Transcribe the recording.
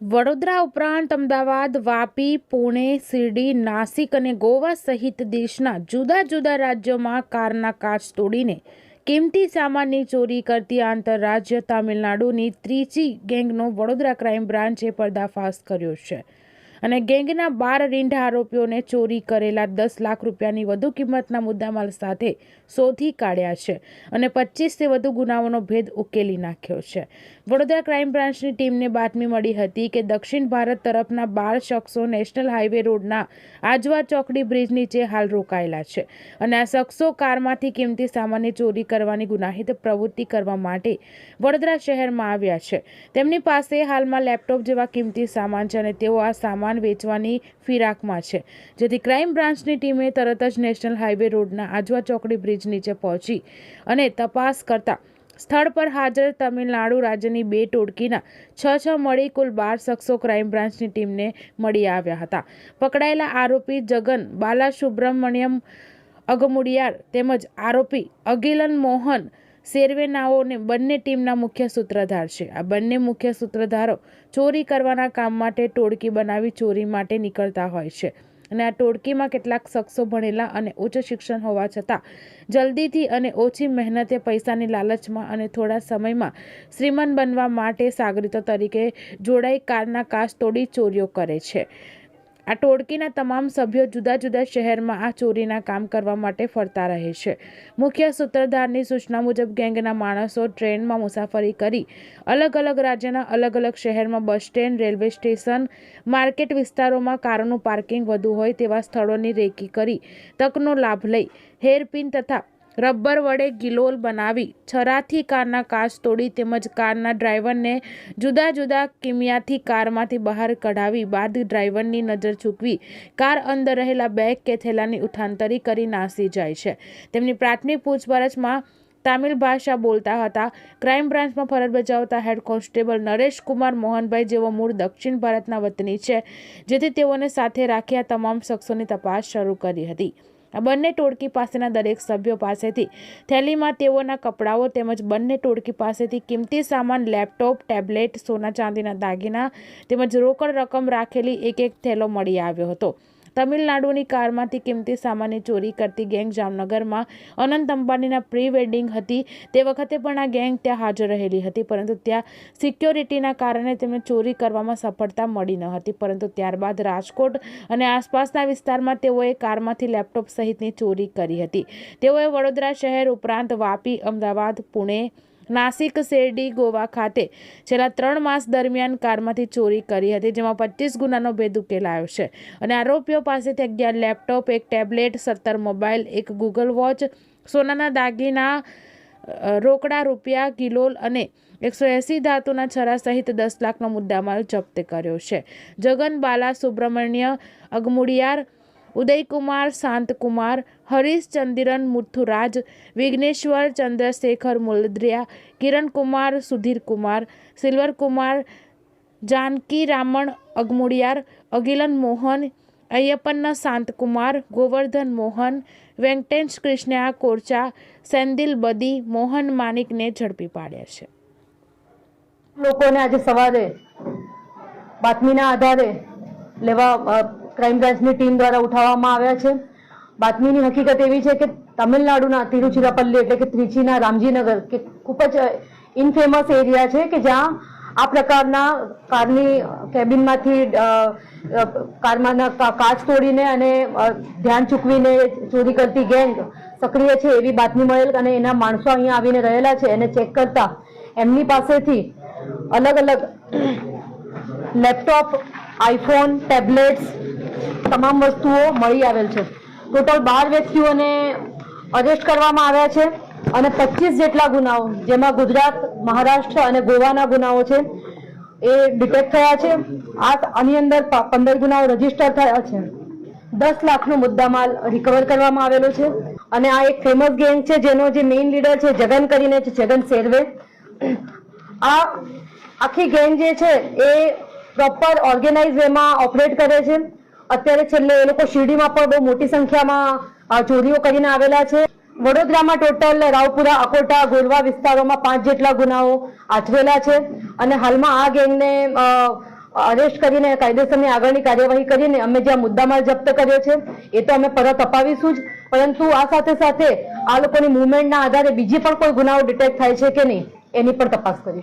વડોદરા ઉપરાંત અમદાવાદ, વાપી, પુણે, શિરડી, નાસિક અને ગોવા સહિત દેશના જુદા જુદા રાજ્યોમાં કારના કાચ તોડીને કિંમતી સામાનની ચોરી કરતી આંતરરાજ્ય તામિલનાડુની ત્રીજી ગેંગનો વડોદરા ક્રાઇમ બ્રાન્ચે પર્દાફાશ કર્યો છે. અને ગેંગના બાર રીંઢા આરોપીઓને ચોરી કરેલા દસ લાખ રૂપિયાની વધુ કિંમતના મુદ્દામાલ સાથે શોધી કાઢ્યા છે અને પચીસથી વધુ ગુનાઓનો ભેદ ઉકેલી નાખ્યો છે. વડોદરા ક્રાઇમ બ્રાન્ચની ટીમને બાતમી મળી હતી કે દક્ષિણ ભારત તરફના બાર શખ્સો નેશનલ હાઈવે રોડના આજવા ચોકડી બ્રિજ નીચે હાલ રોકાયેલા છે અને આ શખ્સો કારમાંથી કિંમતી સામાનની ચોરી કરવાની ગુનાહિત પ્રવૃત્તિ કરવા માટે વડોદરા શહેરમાં આવ્યા છે. તેમની પાસે હાલમાં લેપટોપ જેવા કિંમતી સામાન છે અને તેઓ આ સામાન વેચવાની ફિરાકમાં છે. જેથી ક્રાઇમ બ્રાન્ચની ટીમે તરત જ નેશનલ હાઈવે રોડના આજવા ચોકડી બ્રિજ નીચે પહોંચી અને તપાસ કરતા સ્થળ પર હાજર તમિલનાડુ રાજ્યની બે ટોળકીના છ છ મળી કુલ બાર શખ્સો ક્રાઇમ બ્રાન્ચની ટીમને મળી આવ્યા હતા. પકડાયેલા આરોપી જગન બાલા સુબ્રમણ્યમ અગમુડિયાર તેમજ આરોપી અગિલન મોહન સેર્વેનાઓને બંને ટીમના મુખ્ય સૂત્રધાર છે. આ બંને મુખ્ય સૂત્રધારો ચોરી કરવાના કામ માટે ટોળકી બનાવી ચોરી માટે નીકળતા હોય છે અને આ ટોળકીમાં કેટલાક શખ્સો ભણેલા અને ઉચ્ચ શિક્ષણ હોવા છતાં જલ્દીથી અને ઓછી મહેનતે પૈસાની લાલચમાં અને થોડા સમયમાં શ્રીમંત બનવા માટે સાગરીતો તરીકે જોડાઈ કારના કાચ તોડી ચોરીઓ કરે છે. આ ટોળકીના તમામ સભ્યો જુદા જુદા શહેરમાં આ ચોરીના કામ કરવા માટે ફરતા રહે છે. મુખ્ય સૂત્રધારની સૂચના મુજબ ગેંગના માણસો ટ્રેનમાં મુસાફરી કરી અલગ અલગ રાજ્યના અલગ અલગ શહેરમાં bus stand, railway station, market વિસ્તારોમાં કારોનું પાર્કિંગ વધુ હોય તેવા સ્થળોની રેકી કરી તકનો લાભ લઈ હેરપિન તથા રબર વડે ગિલોલ બનાવી છરાથી કારના કાચ તોડી તેમજ કારના ડ્રાઈવરને જુદા જુદા કિમિયાથી કારમાંથી બહાર કઢાવી બાદ ડ્રાઈવરની નજર ચૂકવી કાર અંદર રહેલા બેગ કે થેલાની ઉઠાંતરી કરી નાસી જાય છે. તેમની પ્રાથમિક પૂછપરછમાં તામિલ ભાષા બોલતા હતા. ક્રાઇમ બ્રાન્ચમાં ફરજ બજાવતા હેડ કોન્સ્ટેબલ નરેશ કુમાર મોહનભાઈ જેઓ મૂળ દક્ષિણ ભારતના વતની છે, જેથી તેઓને સાથે રાખી આ તમામ શખ્સોની તપાસ શરૂ કરી હતી. આ બંને ટોળકી પાસેના દરેક સભ્યો પાસેથી થેલીમાં તેઓના કપડાઓ તેમજ બંને ટોળકી પાસેથી કિંમતી સામાન, લેપટોપ, ટેબ્લેટ, સોના ચાંદીના દાગીના તેમજ રોકડ રકમ રાખેલી એક એક થેલો મળી આવ્યો હતો. તમિલનાડુની કારમાંથી કિંમતી સામાનની ચોરી કરતી ગેંગ જામનગરમાં અનંત અંબાણીના પ્રી વેડિંગ હતી. તે વખતે પણ આ ગેંગ ત્યાં હાજર રહેલી હતી, પરંતુ ત્યાં સિક્યોરિટીના કારણે તેમને ચોરી કરવામાં સફળતા મળી ન હતી. પરંતુ ત્યારબાદ રાજકોટ અને આસપાસના વિસ્તારમાં તેઓએ કારમાંથી લેપટોપ સહિતની ચોરી કરી હતી. તેઓએ વડોદરા શહેર ઉપરાંત વાપી, અમદાવાદ, પુણે નાસિક શેરડી ગોવા ખાતે છેલ્લા ત્રણ માસ દરમિયાન કારમાંથી ચોરી કરી હતી, જેમાં પચીસ ગુનાનો ભેદ ઉકેલાયો છે. અને આરોપીઓ પાસેથી અગિયાર લેપટોપ, એક ટેબ્લેટ, સત્તર મોબાઈલ, એક ગૂગલ વોચ, સોનાના દાગીના રોકડા રૂપિયા કિલોલ અને એકસો એંસી ધાતુના છરા સહિત દસ લાખનો મુદ્દામાલ જપ્ત કર્યો છે. જગન બાલા સુબ્રમણ્ય અગમુડિયાર ઉદયકુમાર, શાંતકુમાર હરીશ ચંદિરન મુથુરાજ, વિઘ્નેશ્વર ચંદ્રશેખર મુલદ્રિયા, કિરણકુમાર સુધીરકુમાર, સિલ્વરકુમાર જાનકી રામણ અગમુડિયાર, અગિલન મોહન અય્યપન્ન શાંતકુમાર, ગોવર્ધન મોહન, વેંકટેશ કૃષ્ણયા કોરચા સેન્દિલ બદી, મોહન માનિકને ઝડપી પાડ્યા છે. લોકોને આજે સવારે બાતમીના આધારે લેવા ક્રાઇમ બ્રાન્ચની ટીમ દ્વારા ઉઠાવવામાં આવ્યા છે. બાતમીની હકીકત એવી છે કે તમિલનાડુના તિરુચિરાપલ્લી એટલે કે ત્રિચીના રામજીનગર, કે ખૂબ જ ઇનફેમસ એરિયા છે કે જ્યાં આ પ્રકારના કારની કેબિનમાંથી કારમાંના કાચ તોડીને અને ધ્યાન ચૂકવીને ચોરી કરતી ગેંગ સક્રિય છે એવી બાતમી મળેલ અને એના માણસો અહીંયા આવીને રહેલા છે. એને ચેક કરતા એમની પાસેથી અલગ અલગ લેપટોપ, આઈફોન, ટેબ્લેટ્સ તમામ વસ્તુઓ મળી આવેલ છે. ટોટલ બાર વ્યક્તિઓને અરેસ્ટ કરવામાં આવ્યા છે અને પચીસ જેટલા ગુનાઓ, જેમાં ગુજરાત, મહારાષ્ટ્ર અને ગોવાના ગુનાઓ છે, એ ડિટેક્ટ થયા છે. આ આની અંદર પંદર ગુનાઓ રજિસ્ટર થયા છે. દસ લાખનો મુદ્દામાલ રિકવર કરવામાં આવેલો છે. અને આ એક ફેમસ ગેંગ છે, જેનો જે મેઇન લીડર છે, જગન કરીને છે જગન શેરવે. આ આખી ગેંગ જે છે, એ પ્રોપર ઓર્ગેનાઇઝ વેમાં ઓપરેટ કરે છે. અત્યારે છેલ્લે એ લોકો શિરડીમાં પણ બહુ મોટી સંખ્યામાં ચોરીઓ કરીને આવેલા છે. વડોદરામાં ટોટલ રાવપુરા, અકોટા, ગોરવા વિસ્તારોમાં પાંચ જેટલા ગુનાઓ આચરેલા છે. અને હાલમાં આ ગેંગને અરેસ્ટ કરીને, કાયદેસરની આગળની કાર્યવાહી કરીને અમે જે મુદ્દામાલ જપ્ત કર્યો છે, એ તો અમે પરત અપાવીશું જ. પરંતુ આ સાથે સાથે આ લોકોની મુવમેન્ટના આધારે બીજી પણ કોઈ ગુનાઓ ડિટેક્ટ થાય છે કે નહીં, એની પણ તપાસ કરીશું.